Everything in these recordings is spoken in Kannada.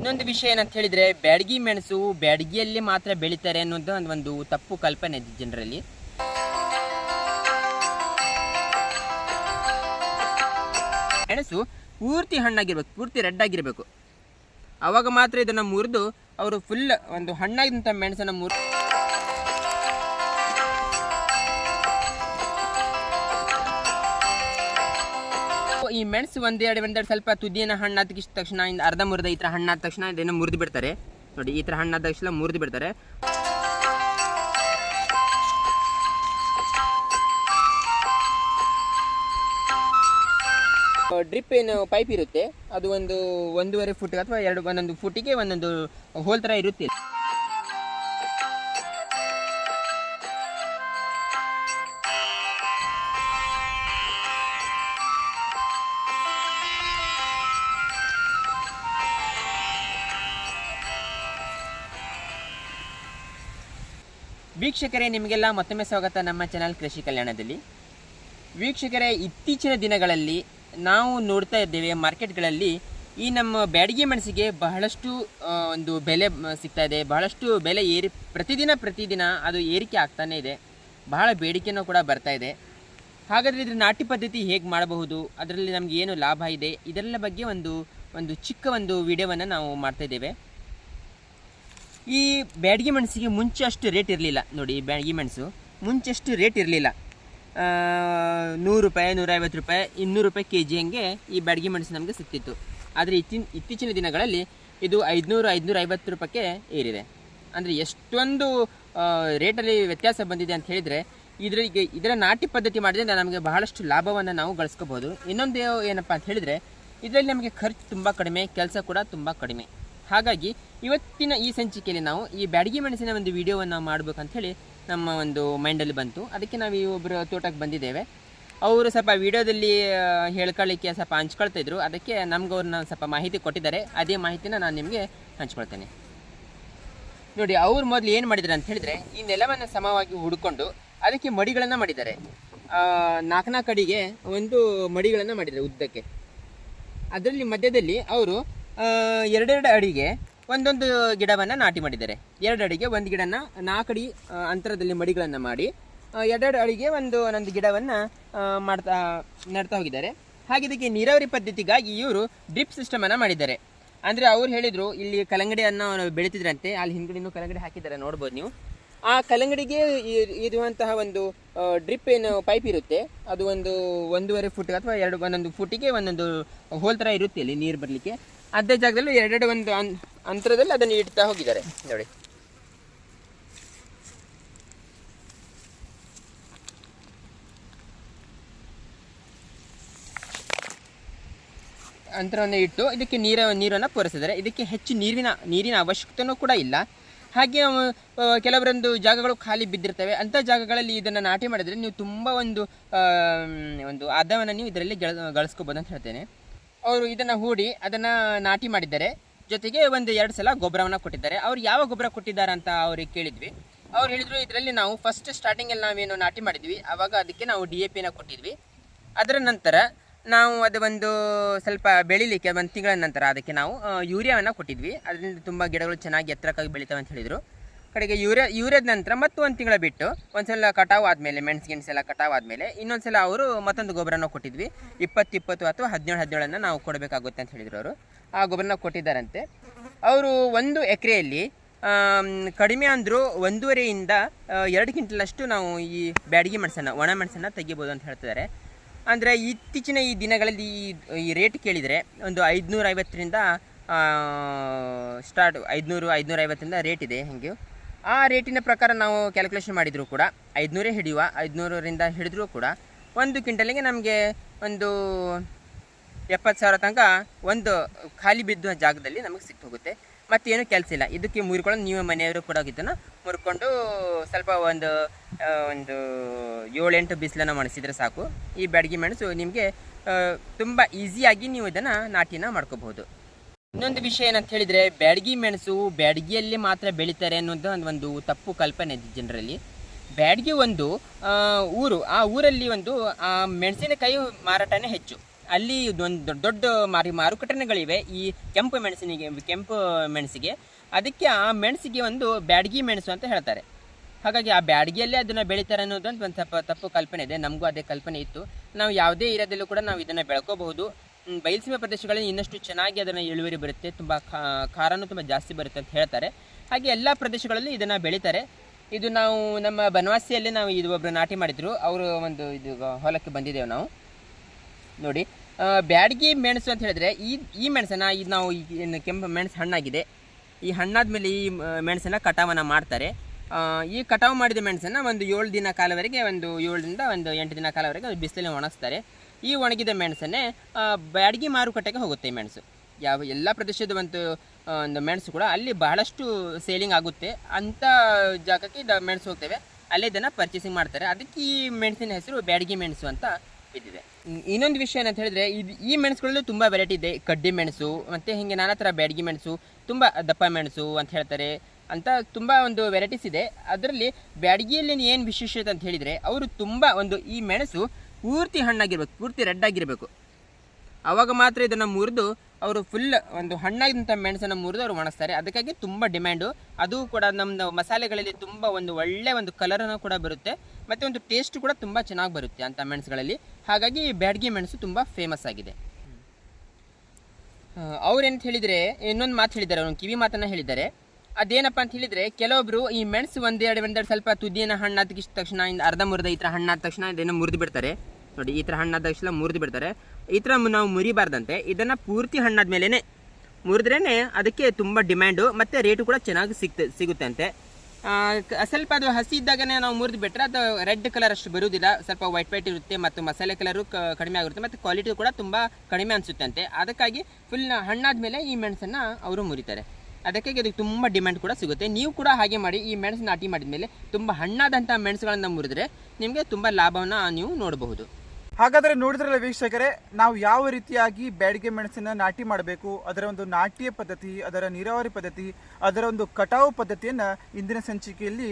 ಇನ್ನೊಂದು ವಿಷಯ ಏನಂತ ಹೇಳಿದ್ರೆ, ಬ್ಯಾಡಗಿ ಮೆಣಸು ಬ್ಯಾಡಗಿಯಲ್ಲಿ ಮಾತ್ರ ಬೆಳೀತಾರೆ ಅನ್ನೋದು ಒಂದು- ತಪ್ಪು ಕಲ್ಪನೆ ಇದೆ ಜನರಲ್ಲಿ. ಮೆಣಸು ಪೂರ್ತಿ ಹಣ್ಣಾಗಿರ್ಬೇಕು, ಪೂರ್ತಿ ರೆಡ್ ಆಗಿರ್ಬೇಕು. ಅವಾಗ ಮಾತ್ರ ಇದನ್ನ ಮುರಿದು, ಅವರು ಫುಲ್ ಒಂದು ಹಣ್ಣಾಗಿದ್ದಂಥ ಮೆಣಸನ್ನು ಮುರಿ ಈ ಮೆಣಸು ಒಂದೆರಡು ಒಂದೆರಡು ಸ್ವಲ್ಪ ತುದಿಯನ್ನು ಹಣ್ಣಾದ ತಕ್ಷಣ ಇಂದ ಅರ್ಧ ಮುರಿದ ಈ ಥರ ಹಣ್ಣಾದ ತಕ್ಷಣ ಇದನ್ನು ಮುರಿದು ಬಿಡ್ತಾರೆ. ನೋಡಿ, ಈ ಥರ ಹಣ್ಣಾದ ತಕ್ಷಣ ಮುರಿದು ಬಿಡ್ತಾರೆ. ಡ್ರಿಪ್ ಏನು ಪೈಪ್ ಇರುತ್ತೆ. ಅದು ಒಂದು ಒಂದೂವರೆ ಫುಟ್ ಅಥವಾ ಎರಡು, ಒಂದೊಂದು ಫುಟಿಗೆ ಒಂದೊಂದು ಹೋಲ್ ಥರ ಇರುತ್ತೆ. ವೀಕ್ಷಕರೇ, ನಿಮಗೆಲ್ಲ ಮತ್ತೊಮ್ಮೆ ಸ್ವಾಗತ ನಮ್ಮ ಚಾನಲ್ ಕೃಷಿ ಕಲ್ಯಾಣದಲ್ಲಿ. ವೀಕ್ಷಕರೇ, ಇತ್ತೀಚಿನ ದಿನಗಳಲ್ಲಿ ನಾವು ನೋಡ್ತಾ ಇದ್ದೇವೆ, ಮಾರ್ಕೆಟ್ಗಳಲ್ಲಿ ಈ ನಮ್ಮ ಬ್ಯಾಡಗಿ ಮೆಣಸಿಗೆ ಬಹಳಷ್ಟು ಒಂದು ಬೆಲೆ ಸಿಗ್ತಾ ಇದೆ, ಬಹಳಷ್ಟು ಬೆಲೆ ಏರಿ, ಪ್ರತಿದಿನ ಪ್ರತಿದಿನ ಅದು ಏರಿಕೆ ಆಗ್ತಾನೇ ಇದೆ, ಬಹಳ ಬೇಡಿಕೆನೂ ಕೂಡ ಬರ್ತಾ ಇದೆ. ಹಾಗಾದರೆ ಇದ್ರ ನಾಟಿ ಪದ್ಧತಿ ಹೇಗೆ ಮಾಡಬಹುದು, ಅದರಲ್ಲಿ ನಮಗೆ ಏನು ಲಾಭ ಇದೆ ಇದರಲ್ಲ ಬಗ್ಗೆ ಒಂದು ಒಂದು ಚಿಕ್ಕ ಒಂದು ವಿಡಿಯೋವನ್ನು ನಾವು ಮಾಡ್ತಾ ಇದ್ದೇವೆ. ಈ ಬ್ಯಾಡಗಿ ಮೆಣಸಿಗೆ ಮುಂಚೆ ಅಷ್ಟು ರೇಟ್ ಇರಲಿಲ್ಲ. ನೋಡಿ, ಈ ಬ್ಯಾಡಗಿ ಮೆಣಸು ಮುಂಚೆ ಅಷ್ಟು ರೇಟ್ ಇರಲಿಲ್ಲ. ನೂರು ರೂಪಾಯಿ, ನೂರೈವತ್ತು ರೂಪಾಯಿ, ಇನ್ನೂರು ರೂಪಾಯಿ ಕೆ ಜಿ ಹಂಗೆ ಈ ಬ್ಯಾಡಗಿ ಮೆಣಸು ನಮಗೆ ಸಿಕ್ತಿತ್ತು. ಆದರೆ ಇತ್ತೀನ ಇತ್ತೀಚಿನ ದಿನಗಳಲ್ಲಿ ಇದು ಐದುನೂರು ಐದುನೂರ ಐವತ್ತು ರೂಪಾಯಿಗೆ ಏರಿದೆ. ಅಂದರೆ ಎಷ್ಟೊಂದು ರೇಟಲ್ಲಿ ವ್ಯತ್ಯಾಸ ಬಂದಿದೆ ಅಂತ ಹೇಳಿದರೆ ಇದರಿಗೆ ಇದರ ನಾಟಿ ಪದ್ಧತಿ ಮಾಡಿದ್ರೆ ನಮಗೆ ಬಹಳಷ್ಟು ಲಾಭವನ್ನು ನಾವು ಗಳಿಸ್ಕೋಬೋದು ಇನ್ನೊಂದು ಏನಪ್ಪ ಅಂತ ಹೇಳಿದರೆ, ಇದರಲ್ಲಿ ನಮಗೆ ಖರ್ಚು ತುಂಬ ಕಡಿಮೆ, ಕೆಲಸ ಕೂಡ ತುಂಬ ಕಡಿಮೆ. ಹಾಗಾಗಿ ಇವತ್ತಿನ ಈ ಸಂಚಿಕೆಯಲ್ಲಿ ನಾವು ಈ ಬ್ಯಾಡಗಿ ಮೆಣಸಿನ ಒಂದು ವಿಡಿಯೋವನ್ನು ಮಾಡಬೇಕಂತ ಹೇಳಿ ನಮ್ಮ ಒಂದು ಮೈಂಡಲ್ಲಿ ಬಂತು. ಅದಕ್ಕೆ ನಾವು ಈ ಒಬ್ಬರು ತೋಟಕ್ಕೆ ಬಂದಿದ್ದೇವೆ. ಅವರು ಸ್ವಲ್ಪ ವಿಡಿಯೋದಲ್ಲಿ ಹೇಳ್ಕೊಳ್ಳಿಕ್ಕೆ ಸ್ವಲ್ಪ ಹಂಚ್ಕೊಳ್ತಾ ಇದ್ರು. ಅದಕ್ಕೆ ನಮ್ಗೆ ಅವ್ರನ್ನ ಸ್ವಲ್ಪ ಮಾಹಿತಿ ಕೊಟ್ಟಿದ್ದಾರೆ. ಅದೇ ಮಾಹಿತಿನ ನಾನು ನಿಮಗೆ ಹಂಚ್ಕೊಳ್ತೇನೆ. ನೋಡಿ, ಅವ್ರು ಮೊದಲು ಏನು ಮಾಡಿದ್ದಾರೆ ಅಂತ ಹೇಳಿದ್ರೆ, ಈ ನೆಲವನ್ನು ಸಮವಾಗಿ ಹುಡ್ಕೊಂಡು ಅದಕ್ಕೆ ಮಡಿಗಳನ್ನು ಮಾಡಿದ್ದಾರೆ. ನಾಲ್ಕು ನಾಲ್ಕು ಅಡಿಗೆ ಒಂದು ಮಡಿಗಳನ್ನು ಮಾಡಿದ್ದಾರೆ ಉದ್ದಕ್ಕೆ. ಅದರಲ್ಲಿ ಮಧ್ಯದಲ್ಲಿ ಅವರು ಎರಡೆರಡು ಅಡಿಗೆ ಒಂದೊಂದು ಗಿಡವನ್ನು ನಾಟಿ ಮಾಡಿದ್ದಾರೆ. ಎರಡು ಅಡಿಗೆ, ಒಂದು ಗಿಡನ ನಾಲ್ಕು ಅಡಿ ಅಂತರದಲ್ಲಿ ಮಡಿಗಳನ್ನು ಮಾಡಿ ಎರಡೆರಡು ಅಡಿಗೆ ಒಂದು ಒಂದೊಂದು ಗಿಡವನ್ನು ಮಾಡ್ತಾ, ನಡ್ತಾ ಹೋಗಿದ್ದಾರೆ. ಹಾಗೆ ಇದಕ್ಕೆ ನೀರಾವರಿ ಪದ್ಧತಿಗಾಗಿ ಇವರು ಡ್ರಿಪ್ ಸಿಸ್ಟಮನ್ನು ಮಾಡಿದ್ದಾರೆ. ಅಂದರೆ ಅವ್ರು ಹೇಳಿದರು, ಇಲ್ಲಿ ಕಲಂಗಡಿಯನ್ನು ಬೆಳೀತಿದ್ರಂತೆ, ಅಲ್ಲಿ ಹಿಂದ್ಗಡೆನೂ ಕಲಂಗಡಿ ಹಾಕಿದ್ದಾರೆ, ನೋಡ್ಬೋದು ನೀವು. ಆ ಕಲ್ಲಂಗಡಿಗೆ ಇರುವಂತಹ ಒಂದು ಡ್ರಿಪ್ ಏನು ಪೈಪ್ ಇರುತ್ತೆ, ಅದು ಒಂದು ಒಂದೂವರೆ ಫುಟ್ ಅಥವಾ ಎರಡು, ಒಂದೊಂದು ಫುಟಿಗೆ ಒಂದೊಂದು ಹೋಲ್ ಥರ ಇರುತ್ತೆ ಇಲ್ಲಿ ನೀರು ಬರಲಿಕ್ಕೆ. ಅದೇ ಜಾಗದಲ್ಲಿ ಎರಡೆರಡು ಒಂದು ಅಂತರದಲ್ಲಿ ಅದನ್ನು ಇಡ್ತಾ ಹೋಗಿದ್ದಾರೆ. ನೋಡಿ. ಅಂತರವನ್ನು ಇಟ್ಟು ಇದಕ್ಕೆ ನೀರ, ನೀರನ್ನು ಪೂರೈಸಿದ್ದಾರೆ. ಇದಕ್ಕೆ ಹೆಚ್ಚು ನೀರಿನ ನೀರಿನ ಅವಶ್ಯಕತೆಯೂ ಕೂಡ ಇಲ್ಲ. ಹಾಗೆ ಕೆಲವರೊಂದು ಜಾಗಗಳು ಖಾಲಿ ಬಿದ್ದಿರ್ತವೆ. ಅಂಥ ಜಾಗಗಳಲ್ಲಿ ಇದನ್ನು ನಾಟಿ ಮಾಡಿದರೆ ನೀವು ತುಂಬ ಒಂದು ಒಂದು ಅದವನ್ನು ನೀವು ಇದರಲ್ಲಿ ಗೆಳ, ಗಳಿಸ್ಕೋಬೋದು ಅಂತ ಹೇಳ್ತೇನೆ. ಅವರು ಇದನ್ನು ಹೂಡಿ ಅದನ್ನು ನಾಟಿ ಮಾಡಿದ್ದಾರೆ. ಜೊತೆಗೆ ಒಂದು ಎರಡು ಸಲ ಗೊಬ್ಬರವನ್ನು ಕೊಟ್ಟಿದ್ದಾರೆ. ಅವ್ರು ಯಾವ ಗೊಬ್ಬರ ಕೊಟ್ಟಿದ್ದಾರೆ ಅಂತ ಅವ್ರಿಗೆ ಕೇಳಿದ್ವಿ. ಅವ್ರು ಹೇಳಿದರು, ಇದರಲ್ಲಿ ನಾವು ಫಸ್ಟ್ ಸ್ಟಾರ್ಟಿಂಗಲ್ಲಿ ನಾವೇನು ನಾಟಿ ಮಾಡಿದ್ವಿ. ಆವಾಗ ಅದಕ್ಕೆ ನಾವು ಡಿ ಎ ಪಿನ ಕೊಟ್ಟಿದ್ವಿ. ಅದರ ನಂತರ ನಾವು ಅದು ಒಂದು ಸ್ವಲ್ಪ ಬೆಳಿಲಿಕ್ಕೆ ಒಂದು ತಿಂಗಳ ನಂತರ ಅದಕ್ಕೆ ನಾವು ಯೂರಿಯಾವನ್ನು ಕೊಟ್ಟಿದ್ವಿ. ಅದರಿಂದ ತುಂಬ ಗಿಡಗಳು ಚೆನ್ನಾಗಿ ಎತ್ತರಕ್ಕಾಗಿ ಬೆಳಿತಾವೆ ಅಂತ ಹೇಳಿದರು. ಕಡೆಗೆ ಯೂರಿಯಾ, ಯೂರಿಯಾದ ನಂತರ ಮತ್ತು ಒಂದು ತಿಂಗಳ ಬಿಟ್ಟು ಒಂದ್ಸಲ ಕಟಾವು ಆದಮೇಲೆ, ಮೆಣಸು ಗಿಣಸೆಲ್ಲ ಕಟಾವು ಆದಮೇಲೆ ಇನ್ನೊಂದ್ಸಲ ಅವರು ಮತ್ತೊಂದು ಗೊಬ್ಬರನ ಕೊಟ್ಟಿದ್ವಿ. ಇಪ್ಪತ್ತು ಇಪ್ಪತ್ತು ಅಥವಾ ಹದಿನೇಳು, ಹದಿನೇಳನ್ನು ನಾವು ಕೊಡಬೇಕಾಗುತ್ತೆ ಅಂತ ಹೇಳಿದರು ಅವರು. ಆ ಗೊಬ್ಬರನ ಕೊಟ್ಟಿದ್ದಾರಂತೆ. ಅವರು ಒಂದು ಎಕರೆಯಲ್ಲಿ ಕಡಿಮೆ ಅಂದರೂ ಒಂದೂವರೆಯಿಂದ ಎರಡು ಕ್ವಿಂಟಲಷ್ಟು ನಾವು ಈ ಬ್ಯಾಡಗಿ ಮೆಣಸನ್ನು, ಒಣ ಮೆಣಸನ್ನು ತೆಗಿಬೋದು ಅಂತ ಹೇಳ್ತಿದ್ದಾರೆ. ಅಂದರೆ ಇತ್ತೀಚಿನ ಈ ದಿನಗಳಲ್ಲಿ ಈ ರೇಟ್ ಕೇಳಿದರೆ ಒಂದು ಐದುನೂರ ಐವತ್ತರಿಂದ ಸ್ಟಾರ್ಟ್ ಐದುನೂರು ಐದುನೂರ ಐವತ್ತರಿಂದ ರೇಟ್ ಇದೆ ಹೆಂಗೆ. ಆ ರೇಟಿನ ಪ್ರಕಾರ ನಾವು ಕ್ಯಾಲ್ಕುಲೇಷನ್ ಮಾಡಿದರೂ ಕೂಡ ಐದುನೂರೇ ಹಿಡಿಯುವ, ಐದುನೂರರಿಂದ ಹಿಡಿದ್ರೂ ಕೂಡ ಒಂದು ಕ್ವಿಂಟಲಿಗೆ ನಮಗೆ ಒಂದು ಎಪ್ಪತ್ತು ಸಾವಿರ ತನಕ ಒಂದು ಖಾಲಿ ಬಿದ್ದ ಜಾಗದಲ್ಲಿ ನಮಗೆ ಸಿಕ್ತು ಹೋಗುತ್ತೆ. ಮತ್ತೇನು ಕೆಲಸ ಇಲ್ಲ. ಇದಕ್ಕೆ ಮುರ್ಕೊಂಡು ನೀವು ಮನೆಯವರು ಕೂಡ ಇದನ್ನು ಮುರ್ಕೊಂಡು ಸ್ವಲ್ಪ ಒಂದು ಒಂದು ಏಳೆಂಟು ಬಿಸಿಲನ್ನು ಮಾಡಿಸಿದ್ರೆ ಸಾಕು. ಈ ಬ್ಯಾಡಗಿ ಮೆಣಸು ನಿಮಗೆ ತುಂಬ ಈಸಿಯಾಗಿ ನೀವು ಇದನ್ನು ನಾಟಿನ ಮಾಡ್ಕೋಬಹುದು. ಇನ್ನೊಂದು ವಿಷಯ ಏನಂತ ಹೇಳಿದರೆ, ಬ್ಯಾಡಗಿ ಮೆಣಸು ಬ್ಯಾಡಗಿಯಲ್ಲಿ ಮಾತ್ರ ಬೆಳೀತಾರೆ ಅನ್ನೋದು ಒಂದು ತಪ್ಪು ಕಲ್ಪನೆ ಇದೆ ಜನರಲ್ಲಿ. ಬ್ಯಾಡಗಿ ಒಂದು ಊರು, ಆ ಊರಲ್ಲಿ ಒಂದು ಮೆಣಸಿನಕಾಯಿ ಮಾರಾಟನೇ ಹೆಚ್ಚು. ಅಲ್ಲಿ ಒಂದು ದೊಡ್ಡ ದೊಡ್ಡ ಮಾರಿ, ಮಾರುಕಟ್ಟೆಗಳಿವೆ ಈ ಕೆಂಪು ಮೆಣಸಿನಿಗೆ, ಕೆಂಪು ಮೆಣಸಿಗೆ. ಅದಕ್ಕೆ ಆ ಮೆಣಸಿಗೆ ಒಂದು ಬ್ಯಾಡಗಿ ಮೆಣಸು ಅಂತ ಹೇಳ್ತಾರೆ. ಹಾಗಾಗಿ ಆ ಬ್ಯಾಡ್ಗಿಯಲ್ಲಿ ಅದನ್ನು ಬೆಳಿತಾರೆ ಅನ್ನೋದೊಂದು ಒಂದು ಸ್ವಲ್ಪ ತಪ್ಪು ಕಲ್ಪನೆ ಇದೆ. ನಮಗೂ ಅದೇ ಕಲ್ಪನೆ ಇತ್ತು. ನಾವು ಯಾವುದೇ ಏರಿಯಾದಲ್ಲೂ ಕೂಡ ನಾವು ಇದನ್ನು ಬೆಳ್ಕೋಬಹುದು. ಬಯಲುಸೀಮೆ ಪ್ರದೇಶಗಳಲ್ಲಿ ಇನ್ನಷ್ಟು ಚೆನ್ನಾಗಿ ಅದನ್ನು ಇಳುವರಿ ಬರುತ್ತೆ. ತುಂಬ ಖಾರನೂ ತುಂಬ ಜಾಸ್ತಿ ಬರುತ್ತೆ ಅಂತ ಹೇಳ್ತಾರೆ. ಹಾಗೆ ಎಲ್ಲ ಪ್ರದೇಶಗಳಲ್ಲಿ ಇದನ್ನು ಬೆಳೀತಾರೆ. ಇದು ನಾವು ನಮ್ಮ ಬನವಾಸಿಯಲ್ಲಿ ನಾವು ಇದು ಒಬ್ಬರು ನಾಟಿ ಮಾಡಿದ್ರು. ಅವರು ಒಂದು ಇದು ಹೊಲಕ್ಕೆ ಬಂದಿದ್ದೇವೆ ನಾವು. ನೋಡಿ ಬ್ಯಾಡ್ಗಿ ಮೆಣಸು ಅಂತ ಹೇಳಿದ್ರೆ ಈ ಈ ಮೆಣಸನ್ನು ಇದು ನಾವು ಕೆಂಪು ಮೆಣಸು ಹಣ್ಣಾಗಿದೆ. ಈ ಹಣ್ಣಾದ ಮೇಲೆ ಈ ಮೆಣಸನ್ನು ಕಟಾವನ್ನು ಮಾಡ್ತಾರೆ. ಈ ಕಟಾವು ಮಾಡಿದ ಮೆಣಸನ್ನು ಒಂದು ಏಳು ದಿನ ಕಾಲವರೆಗೆ, ಒಂದು ಏಳರಿಂದ ಒಂದು ಎಂಟು ದಿನ ಕಾಲವರೆಗೆ ಅದು ಬಿಸಿಲಲ್ಲಿ ಒಣಗಿಸ್ತಾರೆ. ಈ ಒಣಗಿದ ಮೆಣಸನ್ನೇ ಬ್ಯಾಡಗಿ ಮಾರುಕಟ್ಟೆಗೆ ಹೋಗುತ್ತೆ ಈ ಮೆಣಸು. ಯಾವ, ಎಲ್ಲ ಪ್ರದೇಶದ ಒಂದು ಒಂದು ಮೆಣಸು ಕೂಡ ಅಲ್ಲಿ ಬಹಳಷ್ಟು ಸೇಲಿಂಗ್ ಆಗುತ್ತೆ. ಅಂಥ ಜಾಗಕ್ಕೆ ಇದು ಮೆಣಸು ಹೋಗ್ತೇವೆ. ಅಲ್ಲೇ ಇದನ್ನು ಪರ್ಚೇಸಿಂಗ್ ಮಾಡ್ತಾರೆ. ಅದಕ್ಕೆ ಈ ಮೆಣಸಿನ ಹೆಸರು ಬ್ಯಾಡಗಿ ಮೆಣಸು ಅಂತ ಬಿದ್ದಿದೆ. ಇನ್ನೊಂದು ವಿಷಯ ಏನಂತ ಹೇಳಿದ್ರೆ, ಇದು, ಈ ಮೆಣಸುಗಳಲ್ಲೂ ತುಂಬ ವೆರೈಟಿ ಇದೆ. ಕಡ್ಡಿ ಮೆಣಸು, ಮತ್ತು ಹೀಗೆ ನಾನಾ ಥರ ಬ್ಯಾಡಗಿ ಮೆಣಸು, ತುಂಬ ದಪ್ಪ ಮೆಣಸು ಅಂತ ಹೇಳ್ತಾರೆ. ಅಂತ ತುಂಬ ಒಂದು ವೆರೈಟೀಸ್ ಇದೆ. ಅದರಲ್ಲಿ ಬ್ಯಾಡಗಿಯಲ್ಲಿ ಏನು ವಿಶೇಷತೆ ಅಂತ ಹೇಳಿದರೆ, ಅವರು ತುಂಬ ಒಂದು ಈ ಮೆಣಸು ಪೂರ್ತಿ ಹಣ್ಣಾಗಿರ್ಬೇಕು, ಪೂರ್ತಿ ರೆಡ್ ಆಗಿರಬೇಕು. ಆವಾಗ ಮಾತ್ರ ಇದನ್ನು ಮುರಿದು, ಅವರು ಫುಲ್ ಒಂದು ಹಣ್ಣಾಗಿದ್ದಂಥ ಮೆಣಸನ್ನು ಮುರಿದು ಅವರು ಒಣಸ್ತಾರೆ ಅದಕ್ಕಾಗಿ ತುಂಬ ಡಿಮ್ಯಾಂಡು ಅದು ಕೂಡ ನಮ್ಮ ಮಸಾಲೆಗಳಲ್ಲಿ ತುಂಬ ಒಂದು ಒಳ್ಳೆಯ ಒಂದು ಕಲರನ್ನು ಕೂಡ ಬರುತ್ತೆ. ಮತ್ತು ಒಂದು ಟೇಸ್ಟ್ ಕೂಡ ತುಂಬ ಚೆನ್ನಾಗಿ ಬರುತ್ತೆ ಅಂಥ ಮೆಣಸುಗಳಲ್ಲಿ. ಹಾಗಾಗಿ ಈ ಬ್ಯಾಡಗಿ ಮೆಣಸು ತುಂಬ ಫೇಮಸ್ ಆಗಿದೆ. ಅವ್ರೇಂತ ಹೇಳಿದರೆ, ಇನ್ನೊಂದು ಮಾತು ಹೇಳಿದ್ದಾರೆ ಒಂದು ಕಿವಿ ಮಾತನ್ನು ಹೇಳಿದ್ದಾರೆ. ಅದೇನಪ್ಪ ಅಂತ ಹೇಳಿದ್ರೆ, ಕೆಲವೊಬ್ರು ಈ ಮೆಣಸು ಒಂದೆರಡು ಒಂದೆರಡು ಸ್ವಲ್ಪ ತುದಿಯನ್ನು ಹಣ್ಣಾದ ತಕ್ಷಣ ಇಂದ ಅರ್ಧ ಮುರಿದ ಈ ಥರ ಹಣ್ಣಾದ ತಕ್ಷಣ ಇದನ್ನು ಮುರಿದು ಬಿಡ್ತಾರೆ. ನೋಡಿ, ಈ ಥರ ಹಣ್ಣಾದ ತಕ್ಷಣ ಮುರಿದು ಬಿಡ್ತಾರೆ. ಈ ಥರ ನಾವು ಮುರಿಬಾರ್ದಂತೆ, ಇದನ್ನು ಪೂರ್ತಿ ಹಣ್ಣಾದ ಮೇಲೇ ಮುರಿದ್ರೇ ಅದಕ್ಕೆ ತುಂಬ ಡಿಮ್ಯಾಂಡು, ಮತ್ತು ರೇಟು ಕೂಡ ಚೆನ್ನಾಗಿ ಸಿಗ್ತ ಸಿಗುತ್ತೆ ಅಂತೆ ಸ್ವಲ್ಪ ಅದು ಹಸಿ ಇದ್ದಾಗನೇ ನಾವು ಮುರಿದು ಬಿಟ್ಟರೆ ಅದು ರೆಡ್ ಕಲರ್ ಅಷ್ಟು ಬರುವುದಿಲ್ಲ ಸ್ವಲ್ಪ ವೈಟ್ ವೈಟ್ ಇರುತ್ತೆ ಮತ್ತು ಮಸಾಲೆ ಕಲರು ಕಡಿಮೆ ಆಗಿರುತ್ತೆ ಮತ್ತು ಕ್ವಾಲಿಟಿ ಕೂಡ ತುಂಬ ಕಡಿಮೆ ಅನಿಸುತ್ತೆ ಅಂತೆ ಅದಕ್ಕಾಗಿ ಫುಲ್ ಹಣ್ಣಾದ ಮೇಲೆ ಈ ಮೆಣಸನ್ನು ಅವರು ಮುರಿತಾರೆ. ಅದಕ್ಕಾಗಿ ಅದಕ್ಕೆ ತುಂಬ ಡಿಮ್ಯಾಂಡ್ ಕೂಡ ಸಿಗುತ್ತೆ. ನೀವು ಕೂಡ ಹಾಗೆ ಮಾಡಿ, ಈ ಮೆಣಸು ನಾಟಿ ಮಾಡಿದ ಮೇಲೆ ತುಂಬ ಹಣ್ಣಾದಂಥ ಮೆಣಸುಗಳನ್ನು ಮುರಿದ್ರೆ ನಿಮಗೆ ತುಂಬ ಲಾಭವನ್ನು ನೀವು ನೋಡಬಹುದು. ಹಾಗಾದ್ರೆ ನೋಡಿದ್ರಲ್ಲ ವೀಕ್ಷಕರೇ, ನಾವು ಯಾವ ರೀತಿಯಾಗಿ ಬ್ಯಾಡಿಗೆ ಮೆಣಸಿನ ನಾಟಿ ಮಾಡಬೇಕು, ಅದರ ಒಂದು ನಾಟಿಯ ಪದ್ಧತಿ, ಅದರ ನೀರಾವರಿ ಪದ್ಧತಿ, ಅದರ ಒಂದು ಕಟಾವು ಪದ್ಧತಿಯನ್ನ ಇಂದಿನ ಸಂಚಿಕೆಯಲ್ಲಿ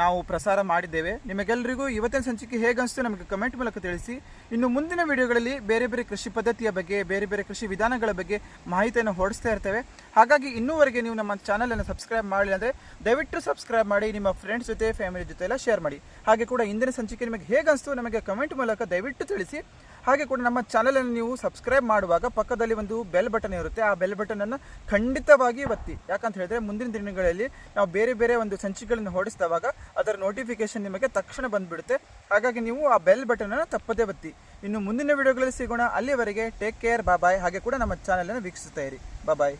ನಾವು ಪ್ರಸಾರ ಮಾಡಿದ್ದೇವೆ. ನಿಮಗೆಲ್ಲರಿಗೂ ಇವತ್ತಿನ ಸಂಚಿಕೆ ಹೇಗನ್ನಿಸ್ತು ನಮಗೆ ಕಮೆಂಟ್ ಮೂಲಕ ತಿಳಿಸಿ. ಇನ್ನು ಮುಂದಿನ ವಿಡಿಯೋಗಳಲ್ಲಿ ಬೇರೆ ಬೇರೆ ಕೃಷಿ ಪದ್ಧತಿಯ ಬಗ್ಗೆ, ಬೇರೆ ಬೇರೆ ಕೃಷಿ ವಿಧಾನಗಳ ಬಗ್ಗೆ ಮಾಹಿತಿಯನ್ನು ಹೊಡಿಸ್ತಾ ಇರ್ತೇವೆ. ಹಾಗಾಗಿ ಇನ್ನೂವರೆಗೆ ನೀವು ನಮ್ಮ ಚಾನಲನ್ನು ಸಬ್ಸ್ಕ್ರೈಬ್ ಮಾಡಿಲ್ಲ ಅಂದ್ರೆ ದಯವಿಟ್ಟು ಸಬ್ಸ್ಕ್ರೈಬ್ ಮಾಡಿ, ನಿಮ್ಮ ಫ್ರೆಂಡ್ಸ್ ಜೊತೆ ಫ್ಯಾಮಿಲಿ ಜೊತೆ ಎಲ್ಲ ಶೇರ್ ಮಾಡಿ. ಹಾಗೆ ಕೂಡ ಇಂದಿನ ಸಂಚಿಕೆ ನಿಮಗೆ ಹೇಗೆ ಅನಿಸ್ತು ನಮಗೆ ಕಮೆಂಟ್ ಮೂಲಕ ದಯವಿಟ್ಟು ತಿಳಿಸಿ. ಹಾಗೆ ಕೂಡ ನಮ್ಮ ಚಾನಲನ್ನು ನೀವು ಸಬ್ಸ್ಕ್ರೈಬ್ ಮಾಡುವಾಗ ಪಕ್ಕದಲ್ಲಿ ಒಂದು ಬೆಲ್ ಬಟನ್ ಇರುತ್ತೆ. ಆ ಬೆಲ್ ಬಟನ್ ಅನ್ನು ಖಂಡಿತವಾಗಿ ಒತ್ತಿ. ಯಾಕಂತ ಹೇಳಿದ್ರೆ ಮುಂದಿನ ದಿನಗಳಲ್ಲಿ ನಾವು ಬೇರೆ ಬೇರೆ ಒಂದು ಸಂಚಿಕೆಗಳನ್ನು ಹೊಡಿಸಿದವಾಗ ಅದರ ನೋಟಿಫಿಕೇಶನ್ ನಿಮಗೆ ತಕ್ಷಣ ಬಂದ್ಬಿಡುತ್ತೆ. ಹಾಗಾಗಿ ನೀವು ಆ ಬೆಲ್ ಬಟನ್ ಅನ್ನು ತಪ್ಪದೇ ಒತ್ತಿ. ಇನ್ನು ಮುಂದಿನ ವಿಡಿಯೋಗಳಲ್ಲಿ ಸಿಗೋಣ. ಅಲ್ಲಿವರೆಗೆ ಟೇಕ್ ಕೇರ್ ಬಾಬಾಯ್ ಹಾಗೆ ಕೂಡ ನಮ್ಮ ಚಾನಲನ್ನು ವೀಕ್ಷಿಸ್ತಾ ಇರಿ. ಬಾಯ್